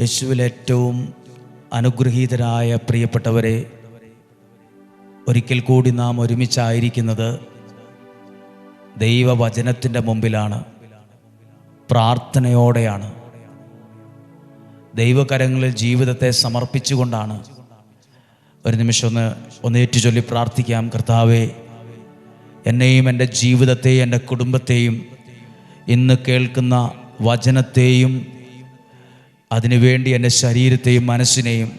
യേശുവിൽ ഏറ്റവും അനുഗ്രഹീതരായ പ്രിയപ്പെട്ടവരെ ഒരിക്കൽ കൂടി നാം ഒരുമിച്ചായിരിക്കുന്നത് ദൈവവചനത്തിന്റെ മുമ്പിലാണ്. പ്രാർത്ഥനയോടെയാണ്. ദൈവകരങ്ങളിൽ ജീവിതത്തെ സമർപ്പിച്ചുകൊണ്ടാണ്. ഒരു നിമിഷം ഒന്ന് ഒന്നേറ്റു ചൊല്ലി പ്രാർത്ഥിക്കാം. കർത്താവേ എന്നെയും എന്റെ ജീവിതത്തെയും എന്റെ കുടുംബത്തെയും ഇന്ന് കേൾക്കുന്ന വചനത്തെയും അതിനുവേണ്ടി എന്റെ ശരീരത്തെയും മനസ്സിനെയും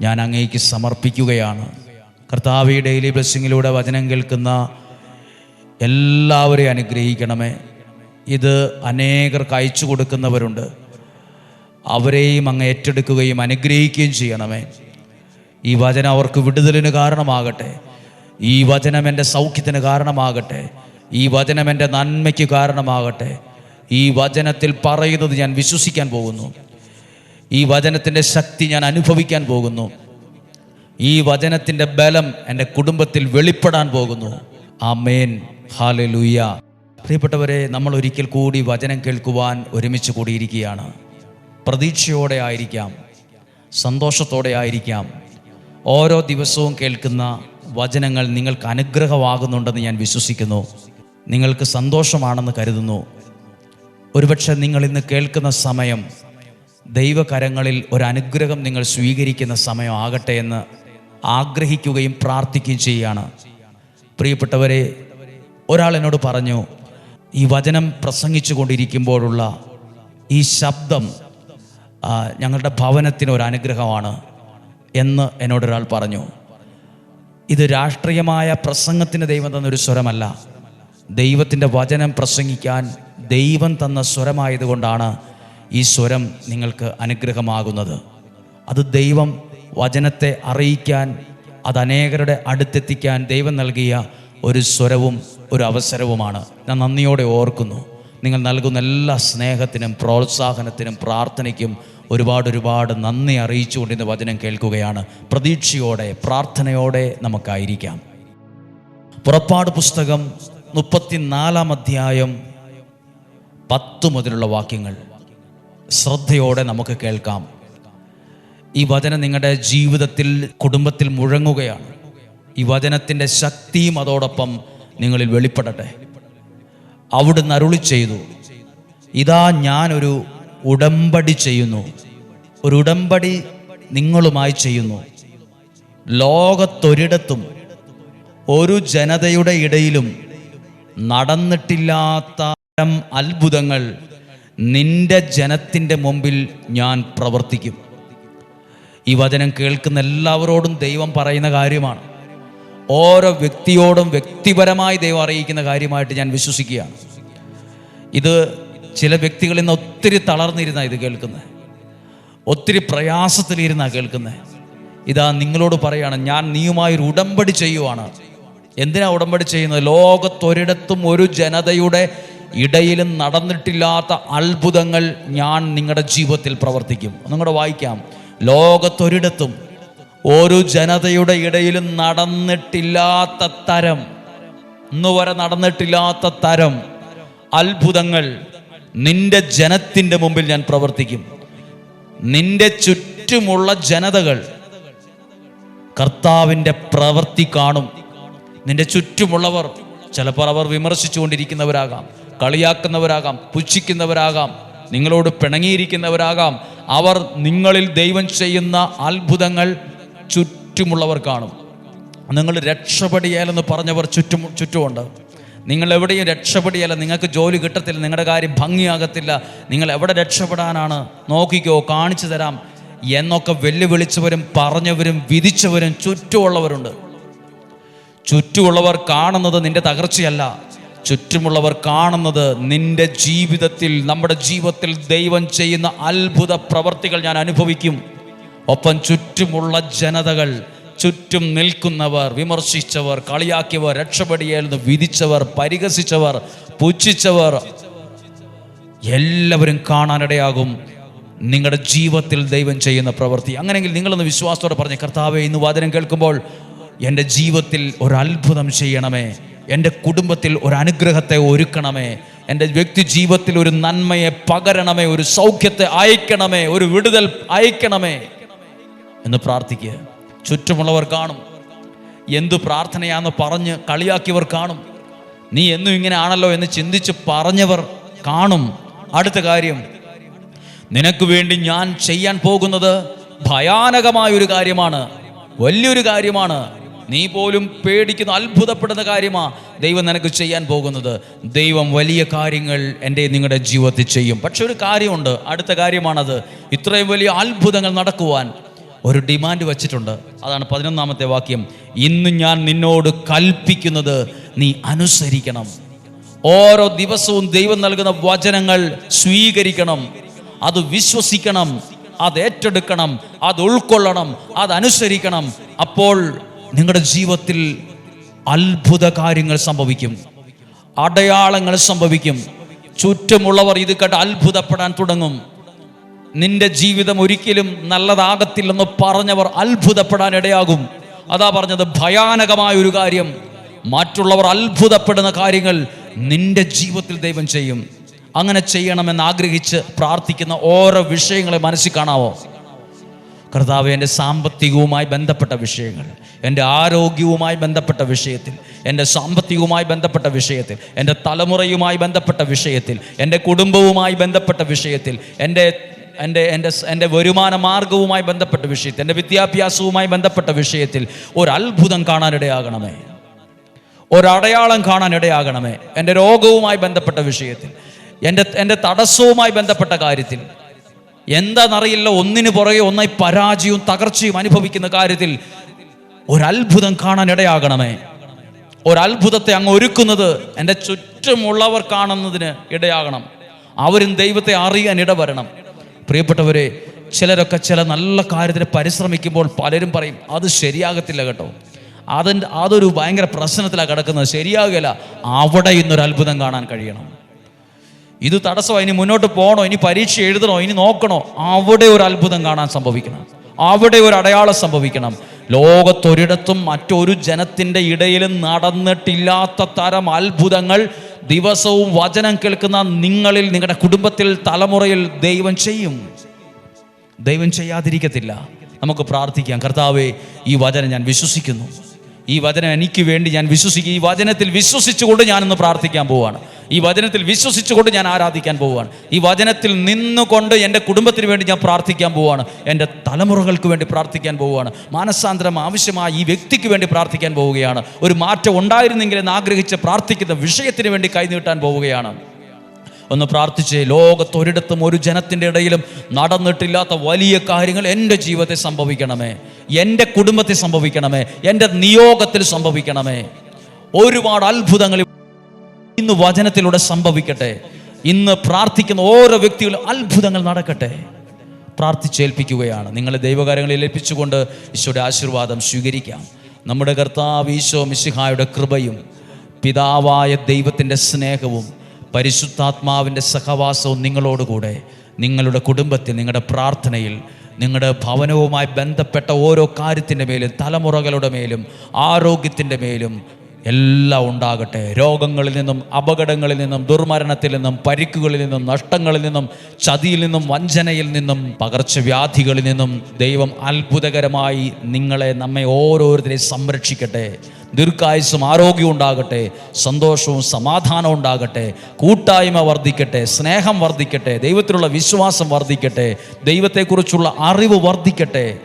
ഞാൻ അങ്ങേക്ക് സമർപ്പിക്കുകയാണ്. കർത്താവ് ഡെയിലി ബ്ലെസ്സിങ്ങിലൂടെ വചനം കേൾക്കുന്ന എല്ലാവരെയും അനുഗ്രഹിക്കണമേ. ഇത് അനേകർക്ക് അയച്ചു കൊടുക്കുന്നവരുണ്ട്. അവരെയും അങ്ങ് ഏറ്റെടുക്കുകയും അനുഗ്രഹിക്കുകയും ചെയ്യണമേ. ഈ വചനം അവർക്ക് വിടുതലിന് കാരണമാകട്ടെ. ഈ വചനം എന്റെ സൗഖ്യത്തിന് കാരണമാകട്ടെ. ഈ വചനം എന്റെ നന്മയ്ക്ക് കാരണമാകട്ടെ. ഈ വചനത്തിൽ പറയുന്നത് ഞാൻ വിശ്വസിക്കാൻ പോകുന്നു. ഈ വചനത്തിന്റെ ശക്തി ഞാൻ അനുഭവിക്കാൻ പോകുന്നു. ഈ വചനത്തിന്റെ ബലം എന്റെ കുടുംബത്തിൽ വെളിപ്പെടാൻ പോകുന്നു. ആമേൻ. ഹാലലൂയ പ്രിയപ്പെട്ടവരെ നമ്മൾ ഒരിക്കൽ കൂടി വചനം കേൾക്കുവാൻ ഒരുമിച്ച് കൂടിയിരിക്കുകയാണ്. പ്രതീക്ഷയോടെ ആയിരിക്കാം. സന്തോഷത്തോടെ ആയിരിക്കാം. ഓരോ ദിവസവും കേൾക്കുന്ന വചനങ്ങൾ നിങ്ങൾക്ക് അനുഗ്രഹമാകുന്നുണ്ടെന്ന് ഞാൻ വിശ്വസിക്കുന്നു. നിങ്ങൾക്ക് സന്തോഷമാണെന്ന് കരുതുന്നു. ഒരുപക്ഷെ നിങ്ങൾ ഇന്ന് കേൾക്കുന്ന സമയം ദൈവകരങ്ങളിൽ ഒരു അനുഗ്രഹം നിങ്ങൾ സ്വീകരിക്കുന്ന സമയം ആകട്ടെ എന്ന് ആഗ്രഹിക്കുകയും പ്രാർത്ഥിക്കുകയും ചെയ്യുകയാണ്. പ്രിയപ്പെട്ടവരെ ഒരാൾ എന്നോട് പറഞ്ഞു ഈ വചനം പ്രസംഗിച്ചു കൊണ്ടിരിക്കുമ്പോഴുള്ള ഈ ശബ്ദം ഞങ്ങളുടെ ഭവനത്തിന് ഒരു അനുഗ്രഹമാണ് എന്ന് എന്നോടൊരാൾ പറഞ്ഞു. ഇത് രാഷ്ട്രീയമായ പ്രസംഗത്തിന് ദൈവം തന്നൊരു സ്വരമല്ല. ദൈവത്തിന്റെ വചനം പ്രസംഗിക്കാൻ ദൈവം തന്ന സ്വരമായതുകൊണ്ടാണ് ഈ സ്വരം നിങ്ങൾക്ക് അനുഗ്രഹമാകുന്നത്. അത് ദൈവം വചനത്തെ അറിയിക്കാൻ അത് അനേകരുടെ അടുത്തെത്തിക്കാൻ ദൈവം നൽകിയ ഒരു സ്വരവും ഒരു അവസരവുമാണ്. ഞാൻ നന്ദിയോടെ ഓർക്കുന്നു നിങ്ങൾ നൽകുന്ന എല്ലാ സ്നേഹത്തിനും പ്രോത്സാഹനത്തിനും പ്രാർത്ഥനയ്ക്കും ഒരുപാട് ഒരുപാട് നന്ദി അറിയിച്ചുകൊണ്ട് ഇന്ന് വചനം കേൾക്കുകയാണ്. പ്രതീക്ഷയോടെ പ്രാർത്ഥനയോടെ നമുക്കായിരിക്കാം. പുറപ്പാട് പുസ്തകം മുപ്പത്തിനാലാം അധ്യായം പത്ത് മുതലുള്ള വാക്യങ്ങൾ. ശ്രദ്ധയോടെ നമുക്ക് കേൾക്കാം. ഈ വചനം നിങ്ങളുടെ ജീവിതത്തിൽ കുടുംബത്തിൽ മുഴങ്ങുകയാണ്. ഈ വചനത്തിന്റെ ശക്തിയും അതോടൊപ്പം നിങ്ങളിൽ വെളിപ്പെടട്ടെ. അവിടുന്ന് അരുളി ചെയ്തു ഇതാ ഞാനൊരു ഉടമ്പടി ചെയ്യുന്നു. ഒരു ഉടമ്പടി നിങ്ങളുമായി ചെയ്യുന്നു. ലോകത്തൊരിടത്തും ഒരു ജനതയുടെ ഇടയിലും നടന്നിട്ടില്ലാത്ത അത്ഭുതങ്ങൾ നിന്റെ ജനത്തിന്റെ മുമ്പിൽ ഞാൻ പ്രവർത്തിക്കും. ഈ വചനം കേൾക്കുന്ന എല്ലാവരോടും ദൈവം പറയുന്ന കാര്യമാണ്. ഓരോ വ്യക്തിയോടും വ്യക്തിപരമായി ദൈവം അറിയിക്കുന്ന കാര്യമായിട്ട് ഞാൻ വിശ്വസിക്കുകയാണ്. ഇത് ചില വ്യക്തികളിൽ നിന്ന് ഒത്തിരി തളർന്നിരുന്ന ഇത് കേൾക്കുന്നത്. ഒത്തിരി പ്രയാസത്തിലിരുന്നാണ് കേൾക്കുന്നത്. ഇതാ നിങ്ങളോട് പറയാണ് ഞാൻ നീയുമായി ഒരു ഉടമ്പടി ചെയ്യുവാണ്. എന്തിനാ ഉടമ്പടി ചെയ്യുന്നത്? ലോകത്തൊരിടത്തും ഒരു ജനതയുടെ ഇടയിലും നടന്നിട്ടില്ലാത്ത അത്ഭുതങ്ങൾ ഞാൻ നിങ്ങളുടെ ജീവിതത്തിൽ പ്രവർത്തിക്കും. നിങ്ങളുടെ വായിക്കാം. ലോകത്തൊരിടത്തും ഒരു ജനതയുടെ ഇടയിലും നടന്നിട്ടില്ലാത്ത തരം ഇന്ന് വരെ നടന്നിട്ടില്ലാത്ത തരം അത്ഭുതങ്ങൾ നിന്റെ ജനത്തിന്റെ മുമ്പിൽ ഞാൻ പ്രവർത്തിക്കും. നിന്റെ ചുറ്റുമുള്ള ജനതകൾ കർത്താവിന്റെ പ്രവൃത്തി കാണും. നിന്റെ ചുറ്റുമുള്ളവർ ചിലപ്പോൾ അവർ വിമർശിച്ചുകൊണ്ടിരിക്കുന്നവരാകാം കളിയാക്കുന്നവരാകാം പുച്ഛിക്കുന്നവരാകാം നിങ്ങളോട് പിണങ്ങിയിരിക്കുന്നവരാകാം. അവർ നിങ്ങളിൽ ദൈവം ചെയ്യുന്ന അത്ഭുതങ്ങൾ ചുറ്റുമുള്ളവർ കാണും. നിങ്ങൾ രക്ഷപ്പെടിയാലെന്ന് പറഞ്ഞവർ ചുറ്റും ചുറ്റുമുണ്ട്. നിങ്ങൾ എവിടെയും രക്ഷപ്പെടിയല്ല നിങ്ങൾക്ക് ജോലി കിട്ടത്തില്ല നിങ്ങളുടെ കാര്യം ഭംഗിയാകത്തില്ല. നിങ്ങൾ എവിടെ രക്ഷപ്പെടാനാണ് നോക്കിക്കോ കാണിച്ചു തരാം എന്നൊക്കെ വെല്ലുവിളിച്ചവരും പറഞ്ഞവരും വിധിച്ചവരും ചുറ്റുമുള്ളവരുണ്ട്. ചുറ്റുമുള്ളവർ കാണുന്നത് നിന്റെ തകർച്ചയല്ല. ചുറ്റുമുള്ളവർ കാണുന്നത് നിന്റെ ജീവിതത്തിൽ നമ്മുടെ ജീവിതത്തിൽ ദൈവം ചെയ്യുന്ന അത്ഭുത പ്രവർത്തികൾ ഞാൻ അനുഭവിക്കും. ഒപ്പം ചുറ്റുമുള്ള ജനതകൾ ചുറ്റും നിൽക്കുന്നവർ വിമർശിച്ചവർ കളിയാക്കിയവർ രക്ഷപ്പെടിയായിരുന്നു വിധിച്ചവർ പരിഹസിച്ചവർ പുച്ഛിച്ചവർ എല്ലാവരും കാണാനിടയാകും. നിങ്ങളുടെ ജീവിതത്തിൽ ദൈവം ചെയ്യുന്ന പ്രവൃത്തി. അങ്ങനെയെങ്കിൽ നിങ്ങളൊന്ന് വിശ്വാസത്തോടെ പറഞ്ഞ് കർത്താവെ ഇന്ന് വാദനം കേൾക്കുമ്പോൾ എന്റെ ജീവിതത്തിൽ ഒരു അത്ഭുതം ചെയ്യണമേ. എന്റെ കുടുംബത്തിൽ ഒരു അനുഗ്രഹത്തെ ഒരുക്കണമേ. എന്റെ വ്യക്തി ജീവിതത്തിൽ ഒരു നന്മയെ പകരണമേ. ഒരു സൗഖ്യത്തെ അയക്കണമേ. ഒരു വിടുതൽ അയക്കണമേ. എന്ന് പ്രാർത്ഥിക്കുക. ചുറ്റുമുള്ളവർ കാണും. എന്തു പ്രാർത്ഥനയാന്ന് പറഞ്ഞ് കളിയാക്കിയവർ കാണും. നീ എന്നും ഇങ്ങനെ ആണല്ലോ എന്ന് ചിന്തിച്ച് പറഞ്ഞവർ കാണും. അടുത്ത കാര്യം നിനക്ക് വേണ്ടി ഞാൻ ചെയ്യാൻ പോകുന്നത് ഭയാനകമായ ഒരു കാര്യമാണ്. വലിയൊരു കാര്യമാണ്. നീ പോലും പേടിക്കുന്ന അത്ഭുതപ്പെടുന്ന കാര്യമാ ദൈവം നിനക്ക് ചെയ്യാൻ പോകുന്നത്. ദൈവം വലിയ കാര്യങ്ങൾ എന്റെ നിങ്ങളുടെ ജീവിതത്തിൽ ചെയ്യും. പക്ഷെ ഒരു കാര്യമുണ്ട് അടുത്ത കാര്യമാണത്. ഇത്രയും വലിയ അത്ഭുതങ്ങൾ നടക്കുവാൻ ഒരു ഡിമാൻഡ് വച്ചിട്ടുണ്ട്. അതാണ് പതിനൊന്നാമത്തെ വാക്യം. ഇന്ന് ഞാൻ നിന്നോട് കൽപ്പിക്കുന്നത് നീ അനുസരിക്കണം. ഓരോ ദിവസവും ദൈവം നൽകുന്ന വചനങ്ങൾ സ്വീകരിക്കണം. അത് വിശ്വസിക്കണം അത് ഏറ്റെടുക്കണം അത് ഉൾക്കൊള്ളണം അത് അനുസരിക്കണം. അപ്പോൾ നിങ്ങളുടെ ജീവിതത്തിൽ അത്ഭുത കാര്യങ്ങൾ സംഭവിക്കും. അടയാളങ്ങൾ സംഭവിക്കും. ചുറ്റുമുള്ളവർ ഇത് കണ്ട് അത്ഭുതപ്പെടാൻ തുടങ്ങും. നിന്റെ ജീവിതം ഒരിക്കലും നല്ലതാകത്തില്ലെന്ന് പറഞ്ഞവർ അത്ഭുതപ്പെടാൻ ഇടയാകും. അതാ പറഞ്ഞത് ഭയാനകമായ ഒരു കാര്യം. മറ്റുള്ളവർ അത്ഭുതപ്പെടുന്ന കാര്യങ്ങൾ നിന്റെ ജീവിതത്തിൽ ദൈവം ചെയ്യും. അങ്ങനെ ചെയ്യണമെന്ന് ആഗ്രഹിച്ച് പ്രാർത്ഥിക്കുന്ന ഓരോ വിഷയങ്ങളെ മനസ്സിൽ കാണാവോ? കർത്താവ് എന്റെ സാമ്പത്തികവുമായി ബന്ധപ്പെട്ട വിഷയങ്ങൾ. എന്റെ ആരോഗ്യവുമായി ബന്ധപ്പെട്ട വിഷയത്തിൽ എന്റെ സാമ്പത്തികവുമായി ബന്ധപ്പെട്ട വിഷയത്തിൽ എന്റെ തലമുറയുമായി ബന്ധപ്പെട്ട വിഷയത്തിൽ എന്റെ കുടുംബവുമായി ബന്ധപ്പെട്ട വിഷയത്തിൽ എന്റെ എന്റെ എന്റെ എന്റെ വരുമാന മാർഗവുമായി ബന്ധപ്പെട്ട വിഷയത്തിൽ എന്റെ വിദ്യാഭ്യാസവുമായി ബന്ധപ്പെട്ട വിഷയത്തിൽ ഒരു അത്ഭുതം കാണാനിടയാകണമേ. ഒരടയാളം കാണാനിടയാകണമേ. എന്റെ രോഗവുമായി ബന്ധപ്പെട്ട വിഷയത്തിൽ എന്റെ എന്റെ തടസ്സവുമായി ബന്ധപ്പെട്ട കാര്യത്തിൽ എന്താണെന്നറിയില്ല ഒന്നിനു പുറകെ ഒന്നായി പരാജയവും തകർച്ചയും അനുഭവിക്കുന്ന കാര്യത്തിൽ ഒരത്ഭുതം കാണാൻ ഇടയാകണമേ ഒരത്ഭുതത്തെ അങ്ങ് ഒരുക്കുന്നത് എന്റെ ചുറ്റുമുള്ളവർ കാണുന്നതിന് ഇടയാകണം. അവരും ദൈവത്തെ അറിയാൻ ഇടവരണം. പ്രിയപ്പെട്ടവരെ ചിലരൊക്കെ ചില നല്ല കാര്യത്തിന് പരിശ്രമിക്കുമ്പോൾ പലരും പറയും അത് ശരിയാകത്തില്ല കേട്ടോ. അതിന്റെ അതൊരു ഭയങ്കര പ്രശ്നത്തിലാണ് കിടക്കുന്നത്. ശരിയാകില്ല. അവിടെ ഇന്നൊരു അത്ഭുതം കാണാൻ കഴിയണം. ഇത് തടസ്സമോ. ഇനി മുന്നോട്ട് പോകണോ? ഇനി പരീക്ഷ എഴുതണോ? ഇനി നോക്കണോ? അവിടെ ഒരു അത്ഭുതം കാണാൻ സംഭവിക്കണം. അവിടെ ഒരു അടയാളം സംഭവിക്കണം. ലോകത്തൊരിടത്തും മറ്റൊരു ജനത്തിന്റെ ഇടയിലും നടന്നിട്ടില്ലാത്ത തരം അത്ഭുതങ്ങൾ ദിവസവും വചനം കേൾക്കുന്ന നിങ്ങളിൽ നിങ്ങളുടെ കുടുംബത്തിൽ തലമുറയിൽ ദൈവം ചെയ്യും. ദൈവം ചെയ്യാതിരിക്കത്തില്ല. നമുക്ക് പ്രാർത്ഥിക്കാം. കർത്താവെ ഈ വചനം ഞാൻ വിശ്വസിക്കുന്നു. ഈ വചനം എനിക്ക് വേണ്ടി ഞാൻ വിശ്വസിക്കും. ഈ വചനത്തിൽ വിശ്വസിച്ചുകൊണ്ട് ഞാനിന്ന് പ്രാർത്ഥിക്കാൻ പോവുകയാണ് ഈ വചനത്തിൽ വിശ്വസിച്ചുകൊണ്ട് ഞാൻ ആരാധിക്കാൻ പോവുകയാണ്. ഈ വചനത്തിൽ നിന്നുകൊണ്ട് എന്റെ കുടുംബത്തിന് വേണ്ടി ഞാൻ പ്രാർത്ഥിക്കാൻ പോവുകയാണ്. എന്റെ തലമുറകൾക്ക് വേണ്ടി പ്രാർത്ഥിക്കാൻ പോവുകയാണ്. മാനസാന്തരം ആവശ്യമായ ഈ വ്യക്തിക്ക് വേണ്ടി പ്രാർത്ഥിക്കാൻ പോവുകയാണ്. ഒരു മാറ്റം ഉണ്ടായിരുന്നെങ്കിൽ എന്ന് ആഗ്രഹിച്ച് പ്രാർത്ഥിക്കുന്ന വിഷയത്തിന് വേണ്ടി കൈനീട്ടാൻ പോവുകയാണ്. ഒന്ന് പ്രാർത്ഥിച്ച് ലോകത്തൊരിടത്തും ഒരു ജനത്തിന്റെ ഇടയിലും നടന്നിട്ടില്ലാത്ത വലിയ കാര്യങ്ങൾ എന്റെ ജീവിതത്തിൽ സംഭവിക്കണമേ. എന്റെ കുടുംബത്തിൽ സംഭവിക്കണമേ. എന്റെ നിയോഗത്തിൽ സംഭവിക്കണമേ. ഒരുപാട് അത്ഭുതങ്ങൾ ഇന്ന് വചനത്തിലൂടെ സംഭവിക്കട്ടെ. ഇന്ന് പ്രാർത്ഥിക്കുന്ന ഓരോ വ്യക്തികളും അത്ഭുതങ്ങൾ നടക്കട്ടെ. പ്രാർത്ഥിച്ചേൽപ്പിക്കുകയാണ്. നിങ്ങളെ ദൈവകാര്യങ്ങളിൽ ഏൽപ്പിച്ചുകൊണ്ട് ഈശോയുടെ ആശീർവാദം സ്വീകരിക്കാം. നമ്മുടെ കർത്താവ് ഈശോ മിശിഹായുടെ കൃപയും പിതാവായ ദൈവത്തിന്റെ സ്നേഹവും പരിശുദ്ധാത്മാവിന്റെ സഹവാസവും നിങ്ങളോടുകൂടെ. നിങ്ങളുടെ കുടുംബത്തിൽ നിങ്ങളുടെ പ്രാർത്ഥനയിൽ നിങ്ങളുടെ ഭവനവുമായി ബന്ധപ്പെട്ട ഓരോ കാര്യത്തിന്റെ മേലും തലമുറകളുടെ മേലും ആരോഗ്യത്തിന്റെ മേലും എല്ലാം ഉണ്ടാകട്ടെ. രോഗങ്ങളിൽ നിന്നും അപകടങ്ങളിൽ നിന്നും ദുർമരണത്തിൽ നിന്നും പരിക്കുകളിൽ നിന്നും നഷ്ടങ്ങളിൽ നിന്നും ചതിയിൽ നിന്നും വഞ്ചനയിൽ നിന്നും പകർച്ചവ്യാധികളിൽ നിന്നും ദൈവം അത്ഭുതകരമായി നിങ്ങളെ നമ്മെ ഓരോരുത്തരെയും സംരക്ഷിക്കട്ടെ. ദീർഘായുസും ആരോഗ്യവും ഉണ്ടാകട്ടെ. സന്തോഷവും സമാധാനവും ഉണ്ടാകട്ടെ. കൂട്ടായ്മ വർദ്ധിക്കട്ടെ. സ്നേഹം വർദ്ധിക്കട്ടെ. ദൈവത്തിലുള്ള വിശ്വാസം വർദ്ധിക്കട്ടെ. ദൈവത്തെക്കുറിച്ചുള്ള അറിവ് വർദ്ധിക്കട്ടെ.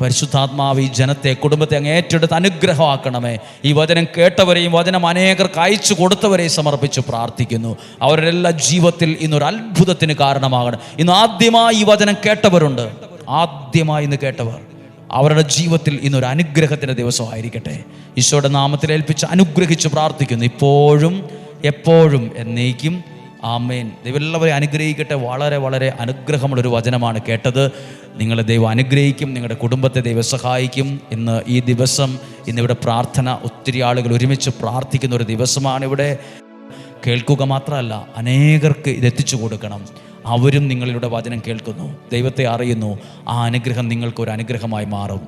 പരിശുദ്ധാത്മാവ് ഈ ജനത്തെ കുടുംബത്തെ അങ്ങ് ഏറ്റെടുത്ത് അനുഗ്രഹമാക്കണമേ. ഈ വചനം കേട്ടവരെയും വചനം അനേകർക്ക് അയച്ചു കൊടുത്തവരെയും സമർപ്പിച്ച് പ്രാർത്ഥിക്കുന്നു. അവരുടെ എല്ലാ ജീവിതത്തിൽ ഇന്നൊരു അത്ഭുതത്തിന് കാരണമാകണം. ഇന്ന് ആദ്യമായി ഈ വചനം കേട്ടവരുണ്ട്. ആദ്യമായി ഇന്ന് കേട്ടവർ. അവരുടെ ജീവിതത്തിൽ ഇന്നൊരു അനുഗ്രഹത്തിന്റെ ദിവസമായിരിക്കട്ടെ. ഈശോയുടെ നാമത്തിൽ ഏൽപ്പിച്ച് അനുഗ്രഹിച്ച് പ്രാർത്ഥിക്കുന്നു. ഇപ്പോഴും എപ്പോഴും എന്നേക്കും ആമേൻ. ദൈവമെല്ലാവരെയും അനുഗ്രഹിക്കട്ടെ. വളരെ വളരെ അനുഗ്രഹമുള്ള ഒരു വചനമാണ് കേട്ടത്. നിങ്ങളെ ദൈവം അനുഗ്രഹിക്കും നിങ്ങളുടെ കുടുംബത്തെ ദൈവം സഹായിക്കും ഇന്ന് ഈ ദിവസം ഇന്നിവിടെ പ്രാർത്ഥന ഒത്തിരി ആളുകൾ ഒരുമിച്ച് പ്രാർത്ഥിക്കുന്ന ഒരു ദിവസമാണ് ഇവിടെ കേൾക്കുക മാത്രമല്ല അനേകർക്ക് ഇത് എത്തിച്ചു കൊടുക്കണം. അവരും നിങ്ങളിലൂടെ വചനം കേൾക്കുന്നു ദൈവത്തെ അറിയുന്നു. ആ അനുഗ്രഹം നിങ്ങൾക്ക് ഒരു അനുഗ്രഹമായി മാറും.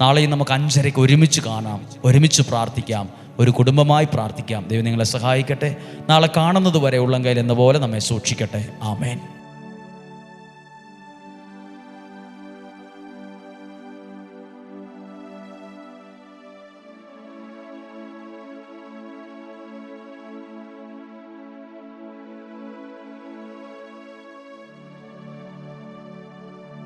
നാളെയും നമുക്ക് അഞ്ചരയ്ക്ക് ഒരുമിച്ച് കാണാം ഒരുമിച്ച് പ്രാർത്ഥിക്കാം. ഒരു കുടുംബമായി പ്രാർത്ഥിക്കാം. ദൈവം നിങ്ങളെ സഹായിക്കട്ടെ. നാളെ കാണുന്നത് വരെ ഉള്ളങ്കയിൽ എന്ന പോലെ നമ്മെ സൂക്ഷിക്കട്ടെ. ആമേൻ.